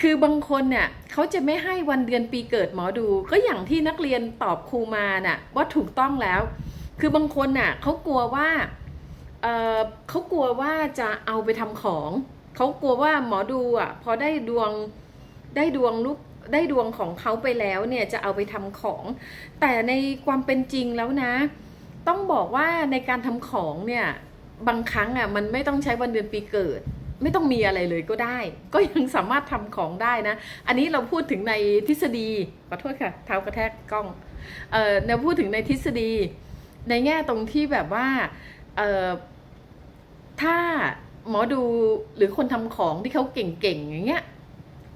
คือบางคนเนี่ยเขาจะไม่ให้วันเดือนปีเกิดหมอดู ก็อย่างที่นักเรียนตอบครูมาน่ะว่าถูกต้องแล้ว คือบางคนน่ะเขากลัวว่าเออเขากลัวว่าจะเอาไปทำของเขากลัวว่าหมอดูอะพอได้ดวงได้ดวงลูกได้ดวงของเขาไปแล้วเนี่ยจะเอาไปทำของ แต่ในความเป็นจริงแล้วนะ ต้องบอกว่าในการทำของเนี่ยบางครั้งอะมันไม่ต้องใช้วันเดือนปีเกิด ไม่ต้องมีอะไรเลยก็ได้ ก็ยังสามารถทำของได้นะ อันนี้เราพูดถึงในทฤษฎีขอโทษค่ะเท้ากระแทกกล้องเอ่อเราพูดถึงในทฤษฎี ในแง่ตรงที่แบบว่าเอ่อถ้าหมอดูหรือคนทำของที่เขาเก่งๆอย่างเงี้ย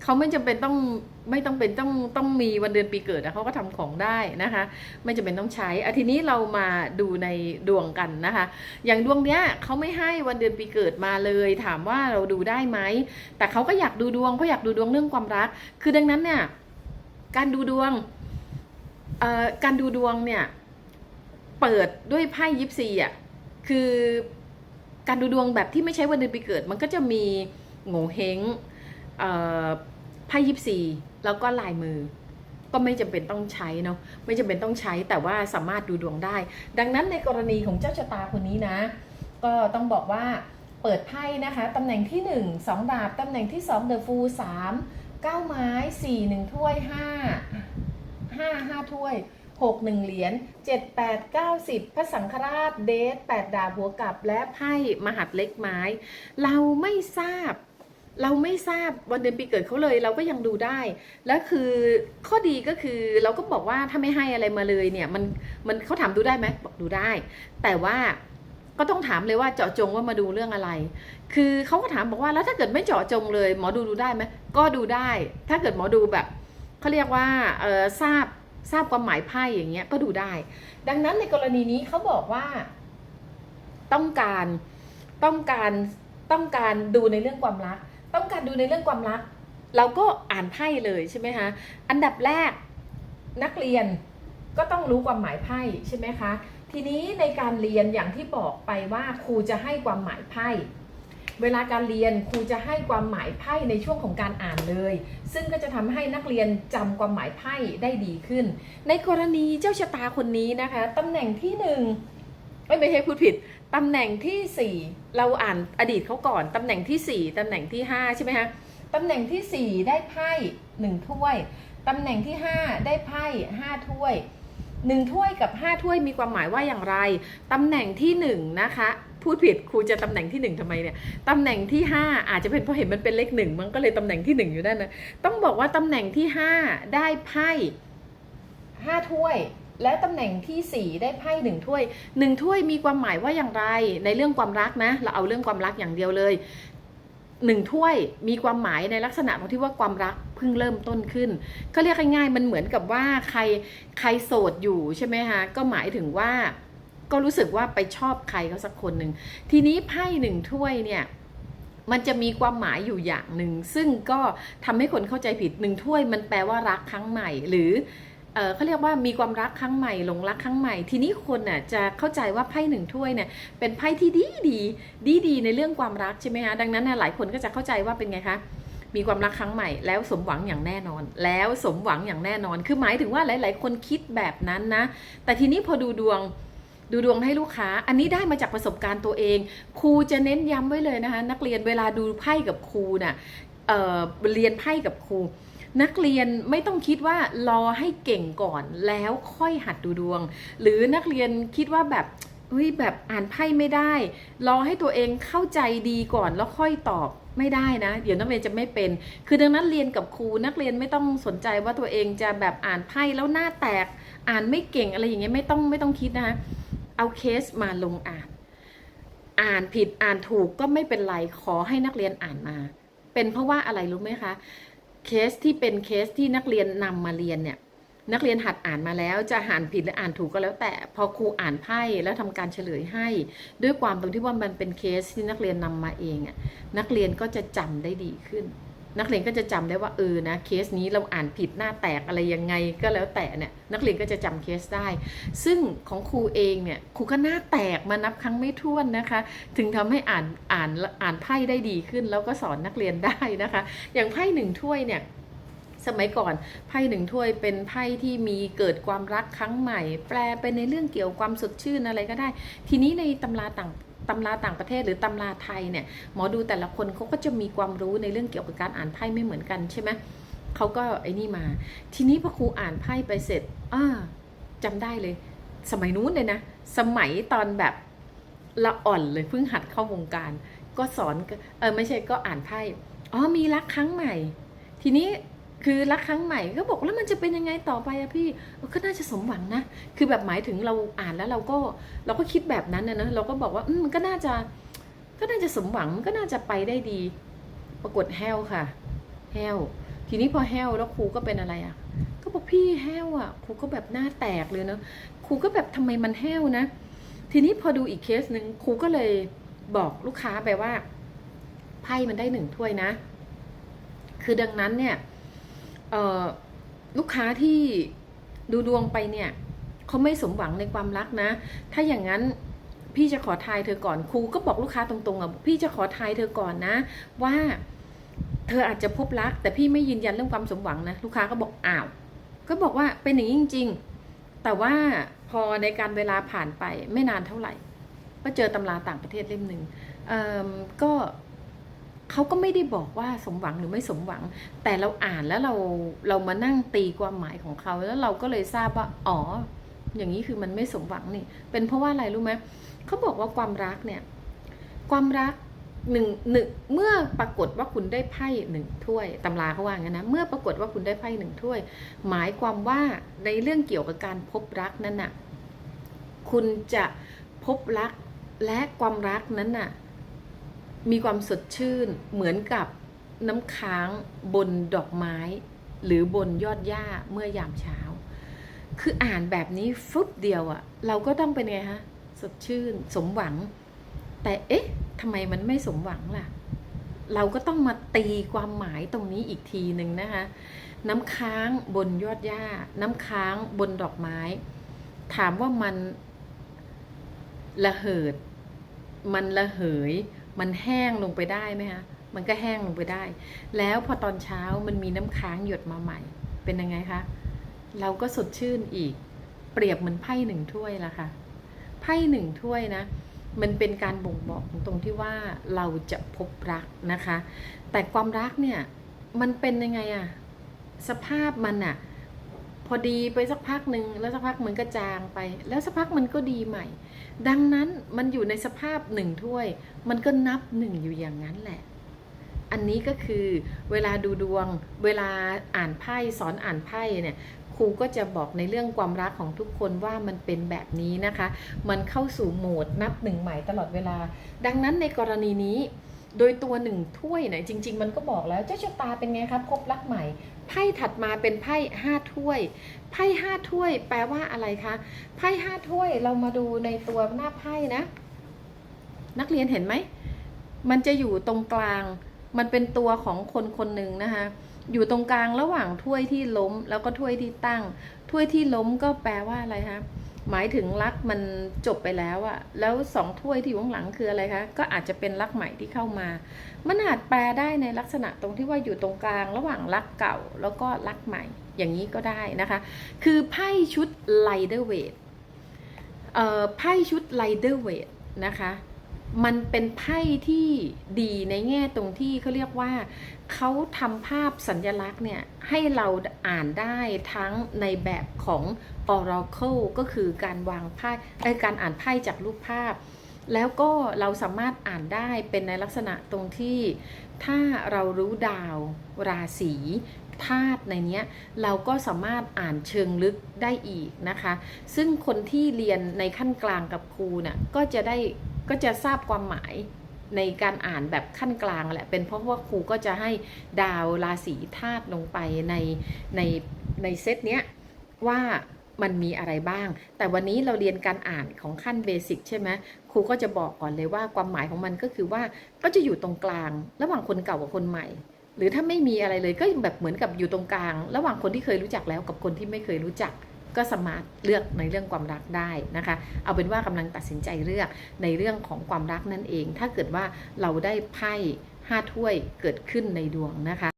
เขาไม่จำเป็นต้องไม่ต้องเป็นต้องต้องมีวันเดือนปีเกิดนะเขาก็ทำของได้นะคะ ไม่จำเป็นต้องใช้อาทีนี้เรามาดูในดวงกันนะคะ อย่างดวงเนี้ยเขาไม่ให้วันเดือนปีเกิดมาเลย ถามว่าเราดูได้ไหมแต่เขาก็อยากดูดวงเขาอยากดูดวงเรื่องความรัก คือดังนั้นเนี่ยการดูดวงเอ่อการดูดวงเนี่ยเปิดด้วยไพ่ยิปซีอะคือการดูดวงแบบที่ไม่ใช้วันเดือนปีเกิด มันก็จะมีโง่เฮง เอ่อไพ่ยิปซีแล้วก็ลายมือ ก็ไม่จำเป็นต้องใช้เนาะไม่จำเป็นต้องใช้แต่ว่าสามารถดูดวงได้ ดังนั้นในกรณีของเจ้าชะตาคนนี้นะ ก็ต้องบอกว่าเปิดไพ่นะคะตำแหน่งที่ 1 2 ดาบตำแหน่งที่ 2 เดอะฟูสามเก้าไม้4 1ถ้วย5 5 5ถ้วย6 1เหรียญ7 8 9 10พระสังฆราชเดท8ดาบหัวกลับและไพ่มหัดเล็กไม้ เราไม่ทราบ เราไม่ทราบวันเดือนปีเกิดเขาเลย เราก็ยังดูได้ แล้วคือข้อดีก็คือเราก็บอกว่าถ้าไม่ให้อะไรมาเลยเนี่ยมันมันเขาถามดูได้ไหมบอกดูได้ แต่ว่าก็ต้องถามเลยว่าเจาะจงว่ามาดูเรื่องอะไร คือเขาก็ถามบอกว่าแล้วถ้าเกิดไม่เจาะจงเลย หมอดูดูได้ไหมก็ดูได้ ถ้าเกิดหมอดูแบบเขาเรียกว่าเออทราบทราบความหมายไพ่อย่างเงี้ยก็ดูได้ ดังนั้นในกรณีนี้เขาบอกว่า ต้องการต้องการต้องการดูในเรื่องความรัก ต้องการดูในเรื่องความรัก เราก็อ่านไพ่เลยใช่ไหมคะอันดับแรกนักเรียนก็ต้องรู้ความหมายไพ่ใช่ไหมคะทีนี้ในการเรียนอย่างที่บอกไปว่าครูจะให้ความหมายไพ่เวลาการเรียนครูจะให้ความหมายไพ่ในช่วงของการอ่านเลย ซึ่งก็จะทำให้นักเรียนจำความหมายไพ่ได้ดีขึ้น ในกรณีเจ้าชะตาคนนี้นะคะตำแหน่งที่หนึ่งไม่ใช่พูดผิด ตำแหน่งที่สี่เราอ่านอดีตเขาก่อน ตำแหน่งที่สี่ตำแหน่งที่ห้าใช่ไหมคะตำแหน่งที่สี่ได้ไพ่หนึ่งถ้วย ตำแหน่งที่ห้าได้ไพ่ห้าถ้วยหนึ่งถ้วยกับห้าถ้วยมีความหมายว่าอย่างไร ตำแหน่งที่หนึ่งนะคะพูดผิดครูจะตำแหน่งที่หนึ่งทำไมเนี่ยตำแหน่งที่ห้าอาจจะเป็นเพราะเห็นมันเป็นเลขหนึ่งมันก็เลยตำแหน่งที่หนึ่งอยู่นั่นนะต้องบอกว่าตำแหน่งที่ห้าได้ไพ่ห้าถ้วย และตำแหน่งที่สี่ได้ไพ่หนึ่งถ้วยหนึ่งถ้วยมีความหมายว่าอย่างไรในเรื่องความรักนะ เราเอาเรื่องความรักอย่างเดียวเลยหนึ่งถ้วยมีความหมายในลักษณะของที่ว่าความรักเพิ่งเริ่มต้นขึ้นก็เรียกง่ายๆมันเหมือนกับว่าใครใครโสดอยู่ใช่ไหมคะก็หมายถึงว่าก็รู้สึกว่าไปชอบใครเขาสักคนหนึ่งทีนี้ไพ่หนึ่งถ้วยเนี่ยมันจะมีความหมายอยู่อย่างหนึ่งซึ่งก็ทำให้คนเข้าใจผิดหนึ่งถ้วยมันแปลว่ารักครั้งใหม่หรือ เขาเรียกว่ามีความรักครั้งใหม่หลงรักครั้งใหม่ ทีนี้คนน่ะจะเข้าใจว่าไพ่หนึ่งถ้วยเนี่ยเป็นไพ่ที่ดีดีดีดีในเรื่องความรักใช่ไหมคะดังนั้นน่ะหลายคนก็จะเข้าใจว่าเป็นไงคะมีความรักครั้งใหม่แล้วสมหวังอย่างแน่นอน แล้วสมหวังอย่างแน่นอน คือหมายถึงว่าหลาย ๆ คนคิดแบบนั้นนะ แต่ทีนี้พอดูดวงดูดวงให้ลูกค้า อันนี้ได้มาจากประสบการณ์ตัวเอง ครูจะเน้นย้ำไว้เลยนะคะ นักเรียนเวลาดูไพ่กับครูน่ะเเรียนไพ่กับครู นักเรียนไม่ต้องคิดว่ารอให้เก่งก่อนแล้วค่อยหัดดูดวง หรือนักเรียนคิดว่าแบบเฮ้ยแบบอ่านไพ่ไม่ได้ รอให้ตัวเองเข้าใจดีก่อนแล้วค่อยตอบไม่ได้นะ เดี๋ยวนักเรียนจะไม่เป็น คือดังนั้นเรียนกับครูนักเรียนไม่ต้องสนใจว่าตัวเองจะแบบอ่านไพ่แล้วหน้าแตก อ่านไม่เก่งอะไรอย่างเงี้ยไม่ต้องไม่ต้องคิดนะคะเอาเคสมาลงอ่าน อ่านผิดอ่านถูกก็ไม่เป็นไรขอให้นักเรียนอ่านมา เป็นเพราะว่าอะไรรู้ไหมคะ เคสที่เป็นเคสที่นักเรียนนำมาเรียนเนี่ยนักเรียนหัดอ่านมาแล้วจะอ่านผิดหรืออ่านถูกก็แล้วแต่พอครูอ่านไพ่แล้วทำการเฉลยให้ ด้วยความตรงที่ว่ามันเป็นเคสที่นักเรียนนำมาเองอะนักเรียนก็จะจำได้ดีขึ้น นักเรียนก็จะจำได้ว่าเออนะเคสนี้เราอ่านผิดหน้าแตกอะไรยังไงก็แล้วแต่เนี่ยนักเรียนก็จะจำเคสได้ ซึ่งของครูเองเนี่ยครูก็หน้าแตกมานับครั้งไม่ถ้วนนะคะ ถึงทำให้อ่านอ่านอ่านไพ่ได้ดีขึ้น แล้วก็สอนนักเรียนได้นะคะ อย่างไพ่หนึ่งถ้วยเนี่ยสมัยก่อนไพ่หนึ่งถ้วยเป็นไพ่ที่มีเกิดความรักครั้งใหม่ แปลไปในเรื่องเกี่ยวกับความสดชื่นอะไรก็ได้ ทีนี้ในตำราต่าง ตำราต่างประเทศหรือตำราไทยเนี่ยหมอดูแต่ละคนเขาก็จะมีความรู้ในเรื่องเกี่ยวกับการอ่านไพ่ไม่เหมือนกันใช่ไหมเขาก็ไอ้นี่มา ทีนี้พอครูอ่านไพ่ไปเสร็จอ่าจำได้เลย สมัยนู้นเลยนะ สมัยตอนแบบละอ่อนเลยเพิ่งหัดเข้าวงการ ก็สอนเออไม่ใช่ก็อ่านไพ่อ๋อมีรักครั้งใหม่ ทีนี้ คือรักครั้งใหม่ก็บอกแล้วมันจะเป็นยังไงต่อไปอะพี่ก็น่าจะสมหวังนะ คือแบบหมายถึงเราอ่านแล้วเราก็เราก็คิดแบบนั้นนะเนอะเราก็บอกว่าอืมมันก็น่าจะ ก็น่าจะสมหวังก็น่าจะไปได้ดี ปรากฏแห้วค่ะ แห้ว ทีนี้พอแห้วแล้วครูก็เป็นอะไรอะก็บอกพี่แห้วอะครูก็แบบหน้าแตกเลยเนอะครูก็แบบทำไมมันแห้วนะ ทีนี้พอดูอีกเคสหนึ่งครูก็เลยบอกลูกค้าไปว่าไพ่มันได้หนึ่งถ้วยนะ คือดังนั้นเนี่ย ลูกค้าที่ดูดวงไปเนี่ยเขาไม่สมหวังในความรักนะ ถ้าอย่างนั้นพี่จะขอทายเธอก่อนครูก็บอกลูกค้าตรงๆอะพี่จะขอทายเธอก่อนนะ ว่าเธออาจจะพบรัก แต่พี่ไม่ยืนยันเรื่องความสมหวังนะลูกค้าก็บอกอ้าว ก็บอกว่าเป็นอย่างนี้จริง ๆ แต่ว่าพอในการเวลาผ่านไปไม่นานเท่าไหร่ ก็เจอตำราต่างประเทศเล่มหนึ่งเอิ่มก็ เขาก็ไม่ได้บอกว่าสมหวังหรือไม่สมหวัง แต่เราอ่านแล้วเราเรามานั่งตีความหมายของเขาแล้วเราก็เลยทราบว่าอ๋อ อย่างนี้คือมันไม่สมหวังนี่ เป็นเพราะว่าอะไรรู้ไหมเขาบอกว่าความรักเนี่ย ความรักหนึ่งหนึ่งเมื่อปรากฏว่าคุณได้ไพ่หนึ่งถ้วยตำราเขาว่างั้นนะเมื่อปรากฏว่าคุณได้ไพ่หนึ่งถ้วย หมายความว่าในเรื่องเกี่ยวกับการพบรักนั้นน่ะ คุณจะพบรักและความรักนั้นน่ะ มีความสดชื่นเหมือนกับน้ำค้างบนดอกไม้ หรือบนยอดหญ้าเมื่อยามเช้า คืออ่านแบบนี้ฟึบเดียวอะ่ะเราก็ต้องเป็นไงฮะสดชื่นสมหวัง แต่เอ๊ะทำไมมันไม่สมหวังล่ะ เราก็ต้องมาตีความหมายตรงนี้อีกทีหนึ่งนะคะ น้ำค้างบนยอดหญ้า น้ำค้างบนดอกไม้ ถามว่ามันระเหิด มันระเหย มันแห้งลงไปได้ไหมคะมันก็แห้งลงไปได้ แล้วพอตอนเช้ามันมีน้ำค้างหยดมาใหม่ เป็นยังไงคะ เราก็สดชื่นอีก เปรียบเหมือนไพ่หนึ่งถ้วยละค่ะ ไพ่หนึ่งถ้วยนะ มันเป็นการบ่งบอกตรงที่ว่าเราจะพบรักนะคะ แต่ความรักเนี่ย มันเป็นยังไงอะสภาพมันอะ พอดีไปสักพักหนึ่งแล้วสักพักมันก็จางไป แล้วสักพักมันก็ดีใหม่ ดังนั้นมันอยู่ในสภาพหนึ่งถ้วย มันก็นับหนึ่งอยู่อย่างนั้นแหละ อันนี้ก็คือเวลาดูดวง เวลาอ่านไพ่สอนอ่านไพ่เนี่ยครูก็จะบอกในเรื่องความรักของทุกคนว่ามันเป็นแบบนี้นะคะ มันเข้าสู่โหมดนับหนึ่งใหม่ตลอดเวลา ดังนั้นในกรณีนี้ โดยตัวหนึ่งถ้วยเนี่ยจริง ๆ มันก็บอกแล้วเจ้าชะตาเป็นไงครับพบรักใหม่ ไพ่ถัดมาเป็นไพ่ห้าถ้วย ไพ่ห้าถ้วย แปลว่าอะไรคะ ไพ่ห้าถ้วยเรามาดูในตัวหน้าไพ่นะ นักเรียนเห็นไหม มันจะอยู่ตรงกลาง มันเป็นตัวของคนคนหนึ่งนะคะ อยู่ตรงกลางระหว่างถ้วยที่ล้ม แล้วก็ถ้วยที่ตั้ง ถ้วยที่ล้มก็แปลว่าอะไรคะ หมายถึงรักมันจบไปแล้วอะแล้วสองถ้วยที่อยู่ข้างหลังคืออะไรคะ ก็อาจจะเป็นรักใหม่ที่เข้ามา มันอาจแปลได้ในลักษณะตรงที่ว่าอยู่ตรงกลาง ระหว่างรักเก่าแล้วก็รักใหม่ อย่างนี้ก็ได้นะคะ คือไพ่ชุดไลเดอร์เวทเอ่อไพ่ชุดไลเดอร์เวทนะคะ มันเป็นไพ่ที่ดีในแง่ตรงที่เขาเรียกว่าเขาทำภาพสัญญลักษณ์เนี่ยให้เราอ่านได้ทั้งในแบบของ Oracle ก็คือการวางไพ่การอ่านไพ่จากรูปภาพ แล้วก็เราสามารถอ่านได้เป็นในลักษณะตรงที่ ถ้าเรารู้ดาวราศีธาตุในนี้เราก็สามารถอ่านเชิงลึกได้อีกนะคะ ซึ่งคนที่เรียนในขั้นกลางกับครูน่ะก็จะได้ ก็จะทราบความหมายในการอ่านแบบขั้นกลางแหละ เป็นเพราะว่าครูก็จะให้ดาวราศีธาตุลงไปในในในเซตเนี้ยว่ามันมีอะไรบ้าง แต่วันนี้เราเรียนการอ่านของขั้นเบสิกใช่ไหมครูก็จะบอกก่อนเลยว่าความหมายของมันก็คือว่าก็จะอยู่ตรงกลาง ระหว่างคนเก่ากับคนใหม่ หรือถ้าไม่มีอะไรเลยก็แบบเหมือนกับอยู่ตรงกลาง ระหว่างคนที่เคยรู้จักแล้วกับคนที่ไม่เคยรู้จัก ก็สามารถเลือกในเรื่องความรักได้นะคะ เอาเป็นว่ากำลังตัดสินใจเลือกในเรื่องของความรักนั่นเอง ถ้าเกิดว่าเราได้ไพ่ห้าถ้วยเกิดขึ้นในดวงนะคะ